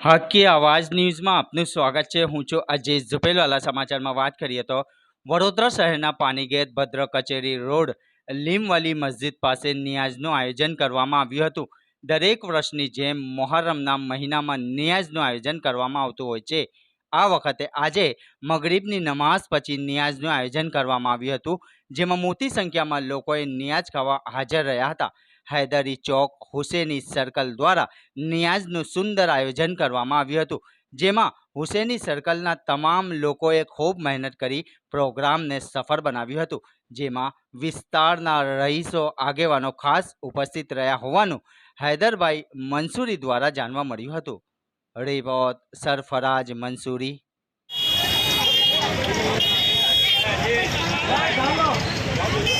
હકી આવાજ ન્યૂઝમાં આપનું સ્વાગત છે. હું છું અજય ઝુપેલવાલા સમાચારમાં વાત કરીએ તો વડોદરા શહેરના પાનીગેટ ભદ્ર કચેરી રોડ લીમવાલી મસ્જિદ પાસે નિયાઝનું આયોજન કરવામાં આવ્યું હતું. દરેક વર્ષની જેમ મોહર્રમના મહિનામાં નિયાઝનું આયોજન કરવામાં આવતું હોય છે. આ વખતે આજે મગરીબની નમાઝ પછી નિયાઝનું આયોજન કરવામાં આવ્યું હતું, જેમાં મોટી સંખ્યામાં લોકોએ નિયાઝ ખાવા હાજર રહ્યા હતા. હૈદરી ચોક હુસેની સર્કલ દ્વારા નિયાઝનું સુંદર આયોજન કરવામાં આવ્યું હતું, જેમાં હુસેની સર્કલના તમામ લોકોએ ખૂબ મહેનત કરી પ્રોગ્રામને સફળ બનાવ્યું હતું, જેમાં વિસ્તારના રહીશો, આગેવાનો ખાસ ઉપસ્થિત રહ્યા હોવાનું હૈદરભાઈ મંસૂરી દ્વારા જાણવા મળ્યું હતું. રિપોર્ટ સરફરાજ મંસૂરી. આયા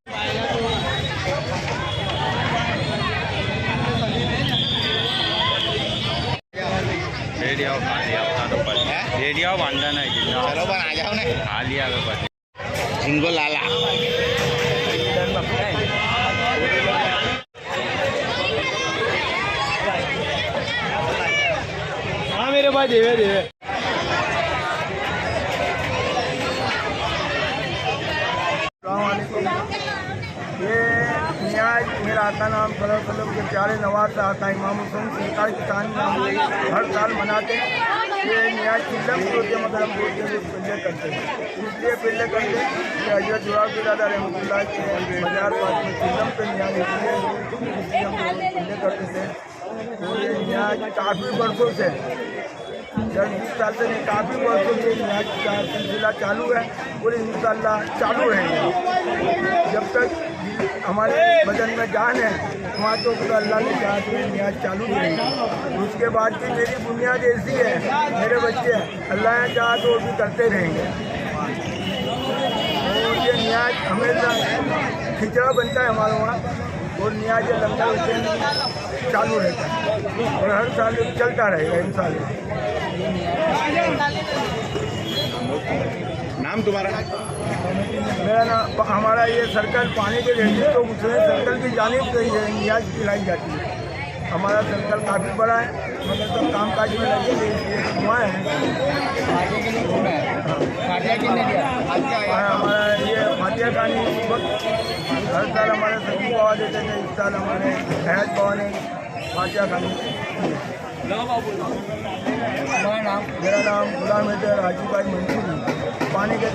રેડિયાઓ ખાલી આવતા તો પછી. રેડિયાઓ વાંધા નહીં ચલો પણ આ જાઓ ને. ખાલી આવે પછી. ઝીંગો લાલા. હા મેરે ભાઈ દેવે દેવે. मेरा आता नाम सल्लल्लाहु अलैहि के प्यारे नवाज़ से आता इमाम हुसैन, सरकार किसान हर साल मनाते हैं। ये नियाज चिल्लम को मतलब पिल्ले करते हैं। इसलिए पिल्ले करते हैं हज़रत जुराब के दादा रहमतुल्लाह के बाज़ार पास में चिल्लम पे नियाज इसलिए हम पिल्ले करते थे। तो ये नियाज काफ़ी वर्षों से बीस साल से काफ़ी वर्षों से नियाज का सिलसिला चालू है। और इंशाल्लाह चालू रहेगा। जब हमारे बदन में जान है। वहाँ तो खुदा अल्लाह ने तो ये नियाज चालू रहेगी उसके बाद की मेरी बुनियाद ऐसी है मेरे बच्चे अल्लाह ने चाहा तो भी करते रहेंगे। और ये नियाज हमेशा खिचड़ा बनता है हमारे वहाँ। और नियाज ये हुसैन चालू रहता है। और हर साल चलता रहेगा इन नाम तुम्हारा? मेरा नाम हमारा ये सर्कल पानी के रहती तो उसमें सर्कल की जानिब से ये नियाज पिलाई जाती है। हमारा सर्कल काफ़ी बड़ा है मगर सब काम काज में लगे हुआ है हाँ, हमारा ये फातिया खानी हर साल हमारे सभी बाबा देते थे इस साल हमारे हयात बाबा ने फातिया खानी मेरा नाम गुलाम हैदर राजू भाई मंसूरी। पानी का